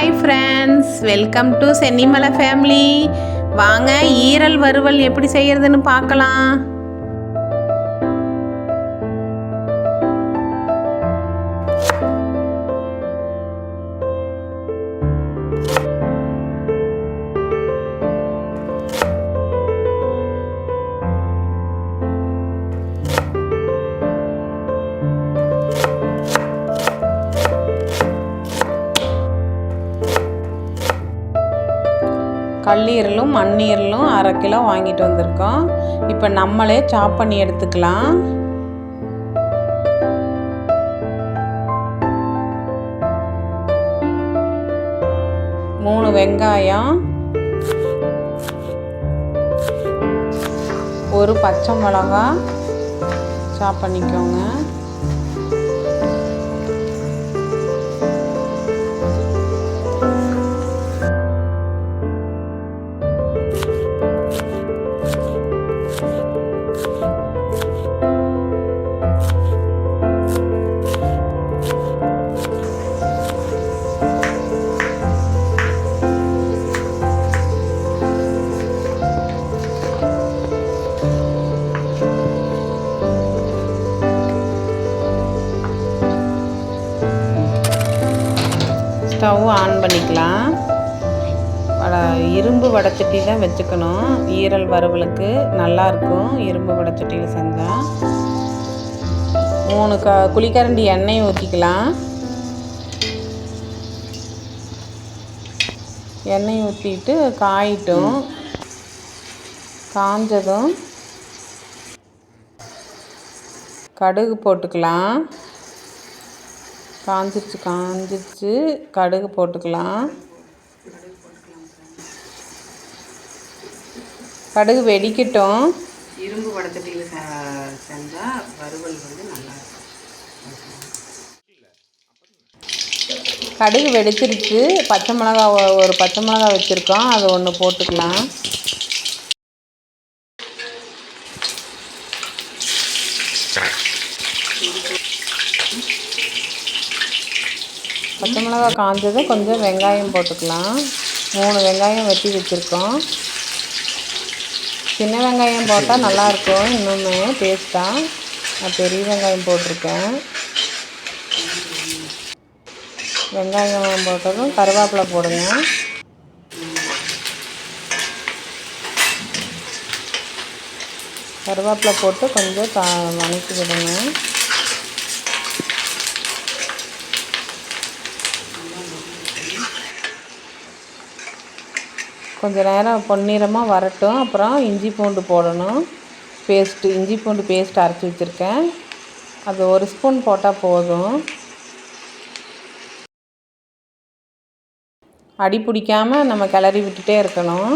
Hi friends welcome to Chennimalai family வாங்க ஈரல் வறுவல் எப்படி செய்கிறதுன்னு பார்க்கலாம். கல்லீரலும் மண்ணீரலும் அரை கிலோ வாங்கிட்டு வந்திருக்கோம். இப்போ நம்மளே சாப் பண்ணி எடுத்துக்கலாம். மூணு வெங்காயம் ஒரு பச்சை மிளகா சாப் பண்ணிக்கோங்க. இரும்பு வடச்சட்டி தான் வச்சுக்கணும். ஈரல் வறுவலுக்கு நல்லாயிருக்கும் இரும்பு வடச்சட்டியில் செஞ்சால் மூணு க குளிக்கரண்டி எண்ணெய் ஊற்றிக்கலாம் எண்ணெய் ஊற்றிட்டு காயிட்டும். காஞ்சதும் கடுகு போட்டுக்கலாம். காஞ்சிச்சு காஞ்சிச்சு கடுகு போட்டுக்கலாம். கடுகு வெடிக்கட்டும். இரும்பு வடச்சட்டியில் செஞ்சால் வறுவல் வந்து நல்லா கடுகு வெடிச்சிருச்சு. பச்சை மிளகா ஒரு பச்சை மிளகா வச்சுருக்கோம். அது ஒன்று போட்டுக்கலாம். பச்சை மிளகா காஞ்சதும் கொஞ்சம் வெங்காயம் போட்டுக்கலாம். மூணு வெங்காயம் வெட்டி வச்சுருக்கோம். சின்ன வெங்காயம் போட்டால் நல்லாயிருக்கும் இன்னுமே டேஸ்ட்டாக நான் பெரிய வெங்காயம் போட்டிருக்கேன். வெங்காயம் போட்டதும் கருவேப்பிலை போடுங்க. கருவேப்பிலை போட்டு கொஞ்சம் த வணக்கி விடுங்க கொஞ்சம் நேரம் பொன்னிறமாக வரட்டும். அப்புறம் இஞ்சி பூண்டு போடணும். பேஸ்ட்டு இஞ்சி பூண்டு பேஸ்ட் அரைச்சி வச்சுருக்கேன். அது ஒரு ஸ்பூன் போட்டால் போதும். அடி பிடிக்காமல் நம்ம கிளறி விட்டுட்டே இருக்கணும்.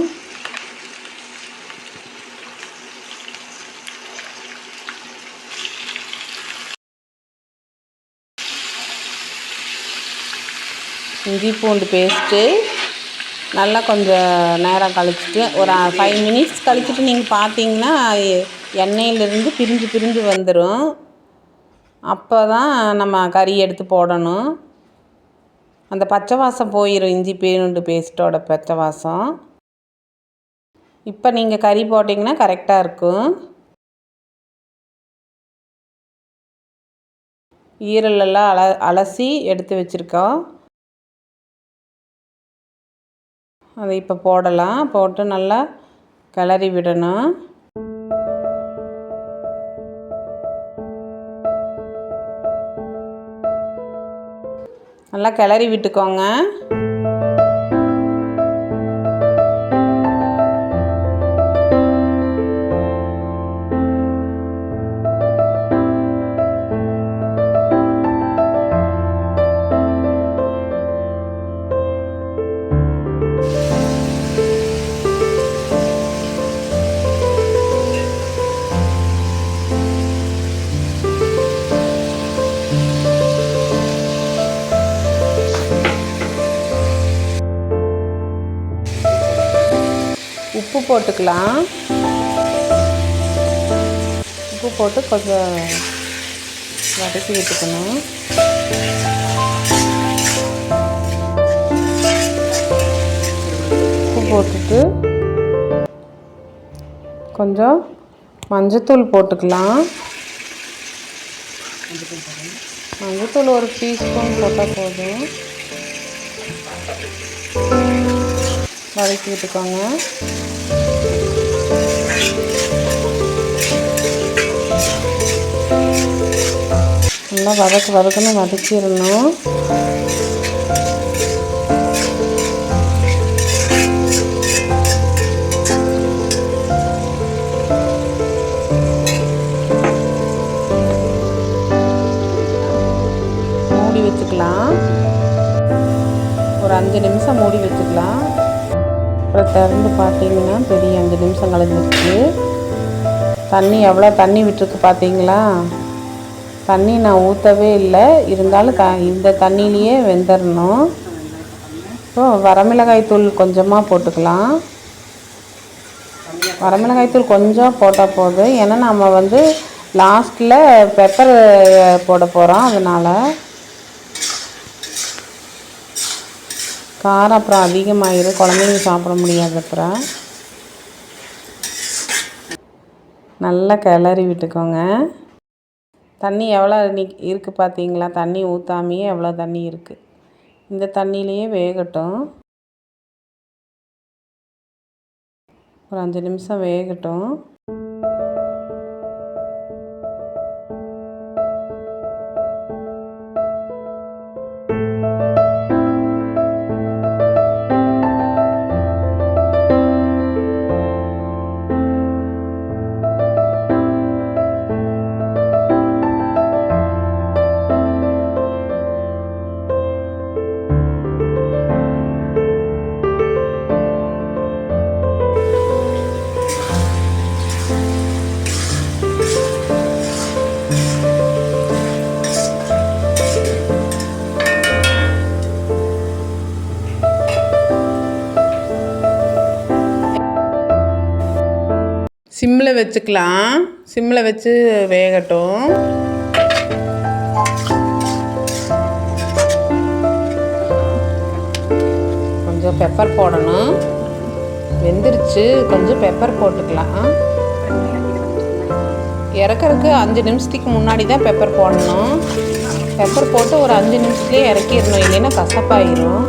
இஞ்சி பூண்டு பேஸ்ட்டு நல்லா கொஞ்சம் நேரம் கழிச்சிட்டு ஒரு ஃபைவ் மினிட்ஸ் கழிச்சிட்டு நீங்கள் பார்த்தீங்கன்னா எண்ணெயிலிருந்து பிரிஞ்சு பிரிஞ்சு வந்துடும் அப்போ தான் நம்ம கறி எடுத்து போடணும். அந்த பச்சை வாசம் போயிடும் இஞ்சி பூண்டு பேஸ்ட்டோட பச்சை வாசம். இப்போ நீங்கள் கறி போட்டிங்கன்னா கரெக்டாக இருக்கும். ஈரலெல்லாம் அல அலசி எடுத்து வச்சுருக்கோம். அதை இப்போ போடலாம். போட்டு நல்லா கிளறி விடணும். நல்லா கிளறி விட்டுக்கோங்க. உப்பு போட்டுக்கலாம். உப்பு போட்டு கொஞ்சம் வதக்கி விட்டுக்கணும். உப்பு போட்டுட்டு கொஞ்சம் மஞ்சத்தூள் போட்டுக்கலாம். மஞ்சத்தூள் ஒரு டீஸ்பூன் போட்டால் போதும். வதக்கி விட்டுக்கோங்க. நல்லா வதக்கு வதக்குன்னு வதக்கிடணும். மூடி வச்சுக்கலாம். ஒரு அஞ்சு நிமிஷம் மூடி வச்சுக்கலாம். அப்புறம் திறந்து பார்த்தீங்கன்னா பெரிய அஞ்சு நிமிஷம் கழிஞ்சிருச்சு. தண்ணி எவ்வளோ தண்ணி விட்டுருக்கு பார்த்தீங்களா? தண்ணி நான் ஊற்றவே இல்லை. இருந்தாலும் த இந்த தண்ணியிலையே வெந்துடணும் இப்போ வரமிளகாய் தூள் கொஞ்சமாக போட்டுக்கலாம். வரமிளகாய் தூள் கொஞ்சம் போட்டால் போதும். ஏன்னா நம்ம வந்து லாஸ்ட்டில் பெப்பர் போட போகிறோம் அதனால் காரம் அப்புறம் அதிகமாகிடும் குழந்தைங்க சாப்பிட முடியாது அப்புறம் நல்லா கிளறி விட்டுக்கோங்க. தண்ணி எவ்வளோ இருக்குது பார்த்தீங்களா? தண்ணி ஊற்றாமையே எவ்வளோ தண்ணி இருக்குது இந்த தண்ணியிலையே வேகட்டும். ஒரு அஞ்சு நிமிஷம் வேகட்டும். சிம்மில் வச்சுக்கலாம். சிம்மில் வச்சு வேகட்டும். கொஞ்சம் பெப்பர் போடணும். வெந்துருச்சு. கொஞ்சம் பெப்பர் போட்டுக்கலாம். இறக்கறதுக்கு அஞ்சு நிமிஷத்துக்கு முன்னாடி தான் பெப்பர் போடணும். பெப்பர் போட்டு ஒரு அஞ்சு நிமிஷத்துலேயே இறக்கிடணும். இல்லைன்னா கசப்பாயிரும்.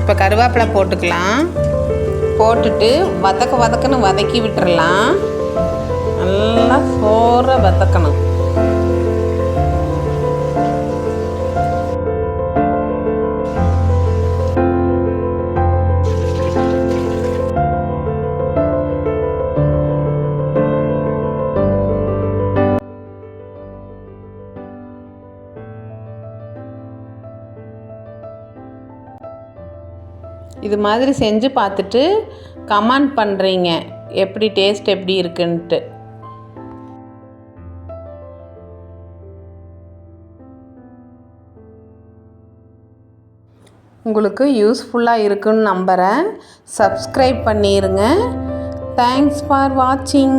இப்போ கருவேப்பிலை போட்டுக்கலாம். போட்டுட்டு வதக்க வதக்குன்னு வதக்கி விட்டுறலாம். நல்லா சோற வதக்கணும். இது மாதிரி செஞ்சு பார்த்துட்டு கமெண்ட் பண்ணுறீங்க எப்படி டேஸ்ட் எப்படி இருக்குன்ட்டு. உங்களுக்கு யூஸ்ஃபுல்லாக இருக்குன்னு நம்புகிறேன் சப்ஸ்கிரைப் பண்ணிடுங்க தேங்க்ஸ் ஃபார் வாட்சிங்